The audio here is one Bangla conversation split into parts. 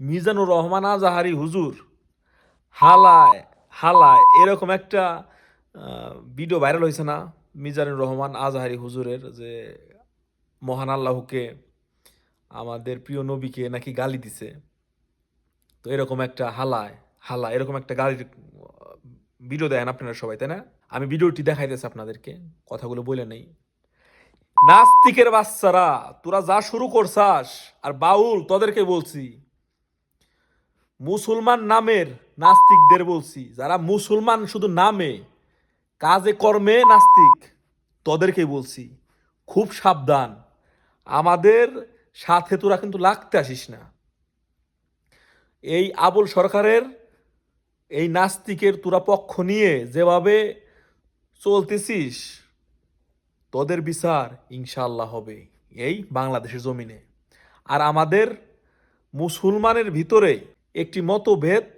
মিজানুর রহমান আজাহারি হুজুর হালায় হালায়, এরকম একটা ভিডিও ভাইরাল হয়েছে না? মিজানুর রহমান আজাহারি হুজুরের যে মহান আল্লাহকে আমাদের প্রিয় নবীকে নাকি গালি দিছে। তো এরকম একটা হালায় হালা এরকম একটা গালির ভিডিও দেন আপনারা সবাই, তাই না? আমি ভিডিওটি দেখাইতেছি আপনাদেরকে, কথাগুলো বলে নেই। নাস্তিকের বাচ্চারা, তোরা যা শুরু করছাস, আর বাউল তোদেরকে বলছি মুসলমান নামের নাস্তিকদের বলছি, যারা মুসলমান শুধু নামে, কাজে কর্মে নাস্তিক তোদেরকে বলছি, খুব সাবধান। আমাদের সাথে তোরা কিন্তু লাগতে আসিস না। এই আবুল সরকারের এই নাস্তিকের তোরা পক্ষ নিয়ে যেভাবে চলতেছিস, তোদের বিচার ইনশাল্লাহ হবে এই বাংলাদেশের জমিনে। আর আমাদের মুসলমানের ভিতরে একটি মতভেদ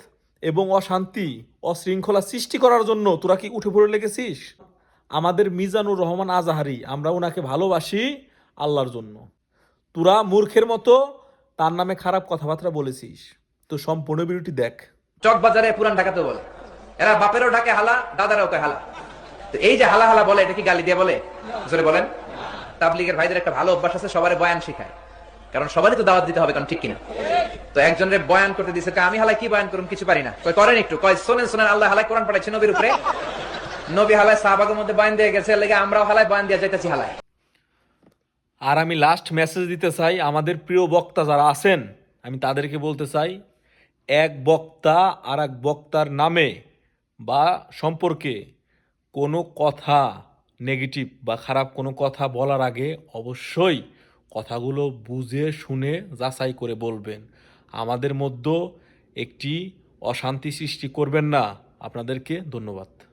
এবং অশান্তি, অশৃঙ্খলা সৃষ্টি করার জন্য তোরা কি উঠে পড়ে লেগেছিস? আমাদের মিজানুর রহমান আজাহারি, আমরা ওনাকে ভালোবাসি আল্লাহর জন্য। তোরা মূর্খের মতো তার নামে খারাপ কথাবার্তা বলেছিস। তো সম্পূর্ণ ভিডিওটি দেখ। চক বাজারে পুরান ঢাকাতে বলে, এরা বাপেরও ঢাকে হালা, দাদারাও হালা। তো এই যে হালা হালা বলে, এটা কি গালি দিয়ে বলে? জোরে বলেন। তাবলিগের ভাইদের একটা ভালো অভ্যাস আছে, সবার বয়ান শিখায়। কারণ সবারই তো দাওয়াত দিতে হবে, কারণ ঠিক কিনা। তো একজনের বয়ান করতে দিছে আমি হালাই কি বয়ান করুন কিছু পারি না। করেন একটু। কয়, শোনেন শোনেন, আল্লাহ হালাই কোরআন পাঠাইছে নবীর উপরে। নবী হালায় সাহাবাগের মধ্যে বয়ান দিয়ে গেছে লেগে আমরাও হালায় বয়ান দিয়ে যাইতেছি হালায়। আর আমি লাস্ট মেসেজ দিতে চাই, আমাদের প্রিয় বক্তা যারা আছেন, আমি তাদেরকে বলতে চাই, এক বক্তা আর এক বক্তার নামে বা সম্পর্কে কোনো কথা নেগেটিভ বা খারাপ কোনো কথা বলার আগে অবশ্যই কথাগুলো বুঝে, শুনে, যাচাই করে বলবেন। আমাদের মধ্যে একটি অশান্তি সৃষ্টি করবেন না। আপনাদেরকে ধন্যবাদ।